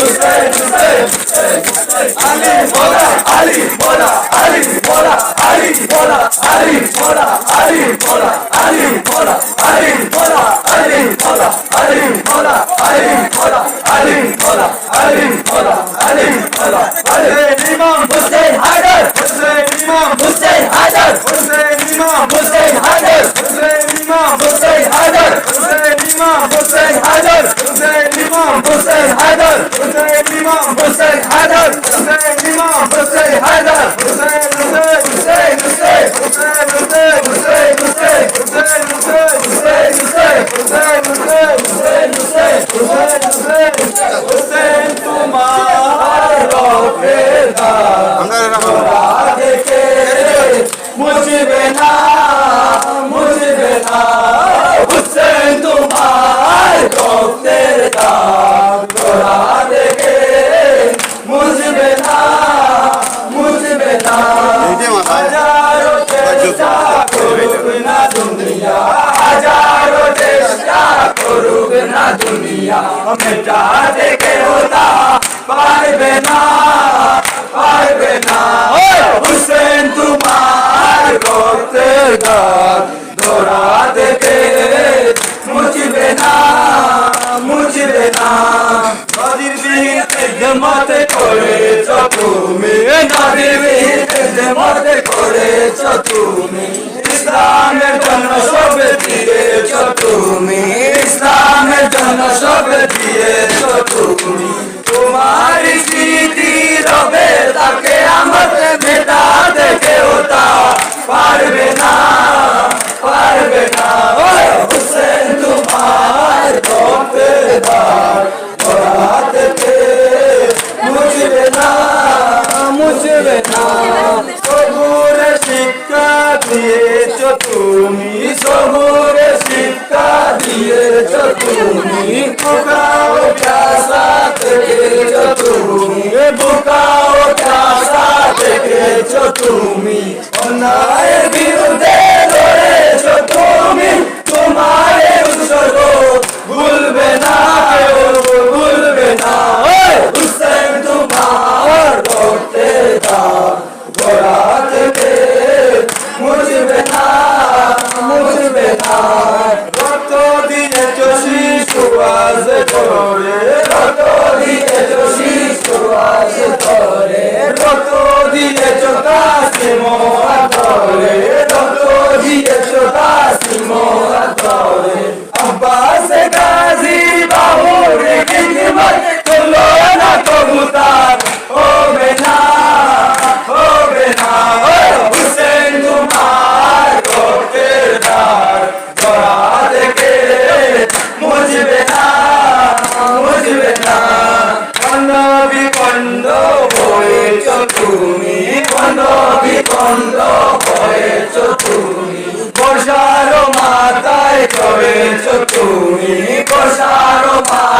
Hussein, Hussein, Hussein, Ali, Bola, Ali, Bola, Ali, Bola, Ali, Bola, Ali, Bola, Ali, Bola, Ali, Bola, Ali, Bola, Ali, Bola, Ali, Bola, Ali, Bola, Ali, Bola, Ali, Bola, Ali, Bola, Ali, Imam Hussein Haidar, Hussein Imam Hussein Haidar, Hussein Imam Hussein Haidar, Hussein Imam Hussein Haidar, Hussein Imam Hussein Haidar, Hussein Imam Hussein ইমাম হুসেন হায়দার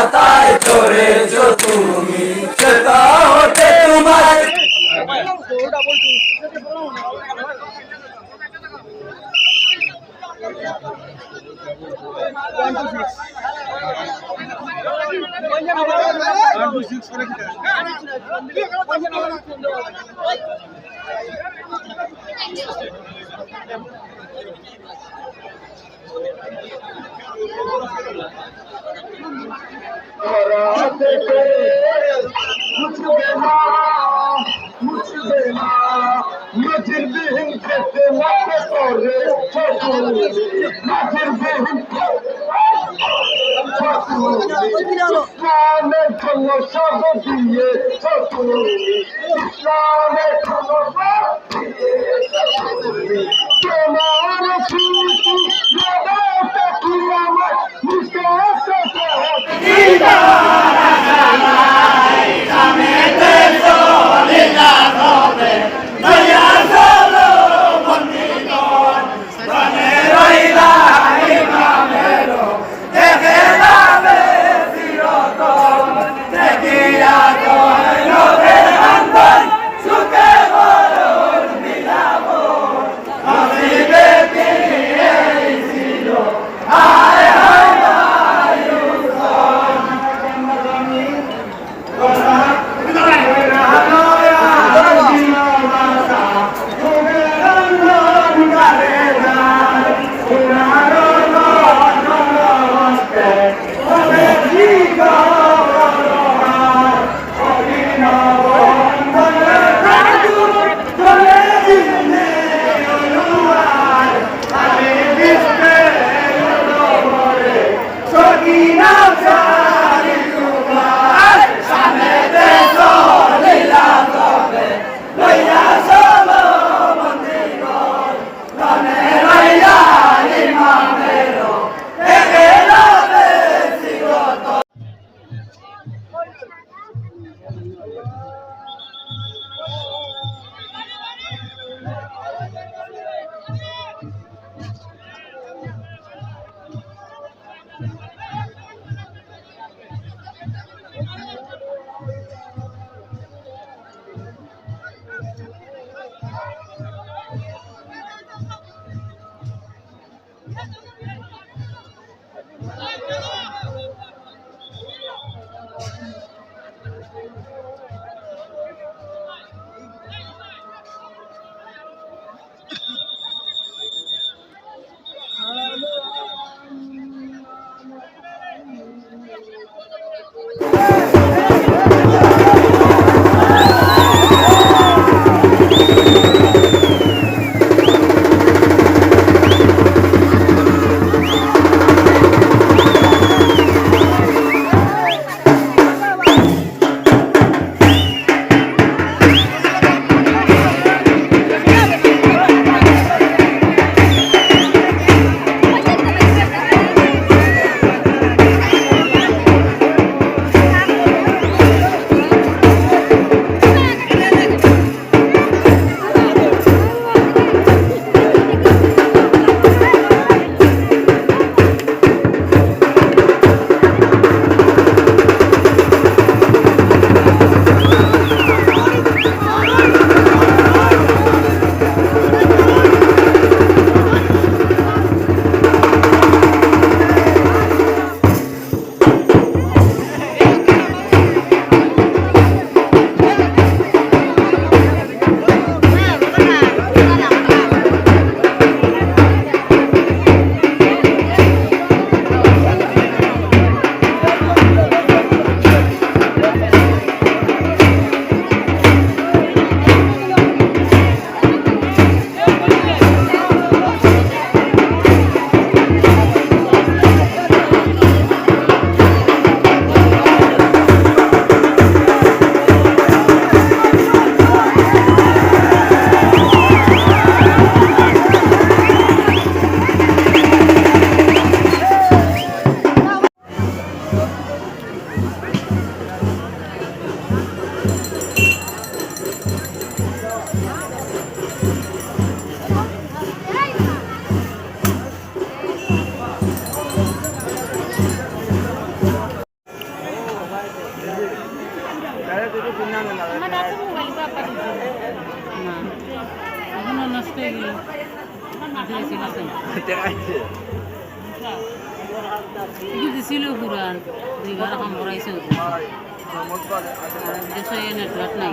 মাথায় চড়েছ তুমি। সেটা হতে তোমার हाथ पे कुछ देना कुछ देना मजिर बिहिन कहते मत करे छोटू मजिर बिहिन छोटू इस्लामे खलो सब दिए छोटू इस्लामे खलो सब दिए छोटू तुम्हारे सूची लगाओ तक कियामत मुझसे ऐसे कहते নেটওয়ার্ক নাই।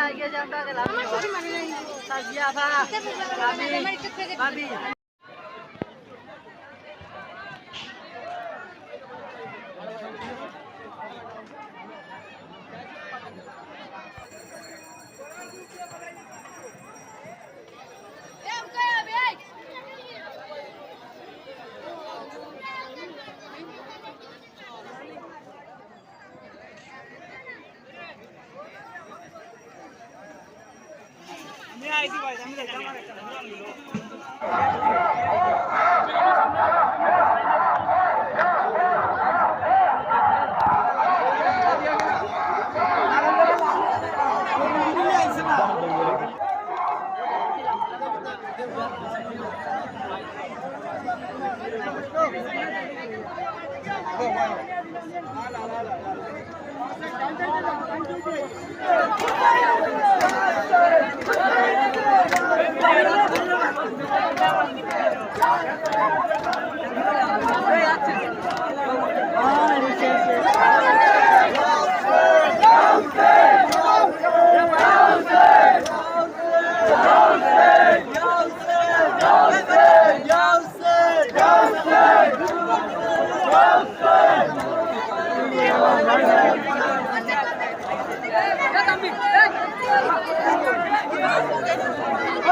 লাগিয়ে যাও লাগিয়ে যাও আমার সাথে মানে লাগিয়ে যাও ভাবি ভাবি নেটওয়ার্ক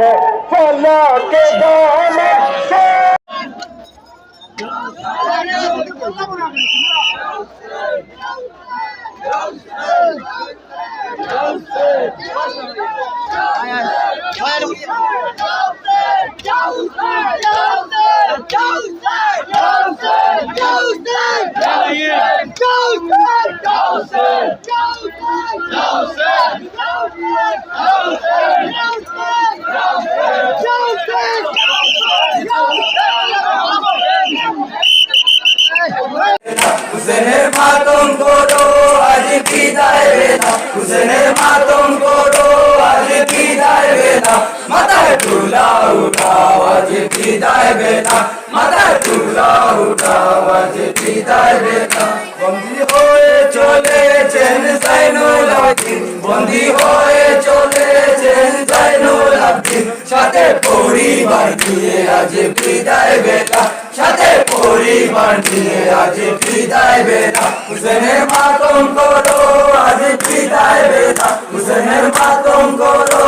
है फला के Joseph! Joseph! পরিবার নিয়ে আজ বিদায় বেলা। সাথে পরিবার নিয়ে আজ বিদায় বেলা। হুসেনের মাতম করো আজ বিদায় বেলা। হুসেনের মাতম করো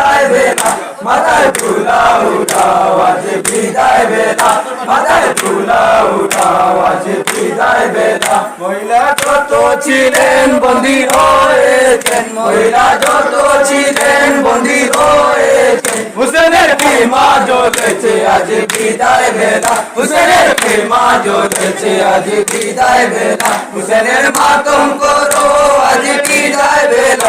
বিদায় বেলা, মাথায় তুলা উঠাও আজ বিদায় বেলা, মাথায় তুলা উঠাও আজ বিদায় বেলা। মহিলা যত ছিলেন বন্দী হয়েছেন, মহিলা যত ছিলেন বন্দী হয়েছেন। হুসেনের বিমা জ্বলেছে আজ বিদায় বেলা। হুসেনের বিমা জ্বলেছে আজ বিদায় বেলা। হুসেনের মাতম করো আজ বিদায়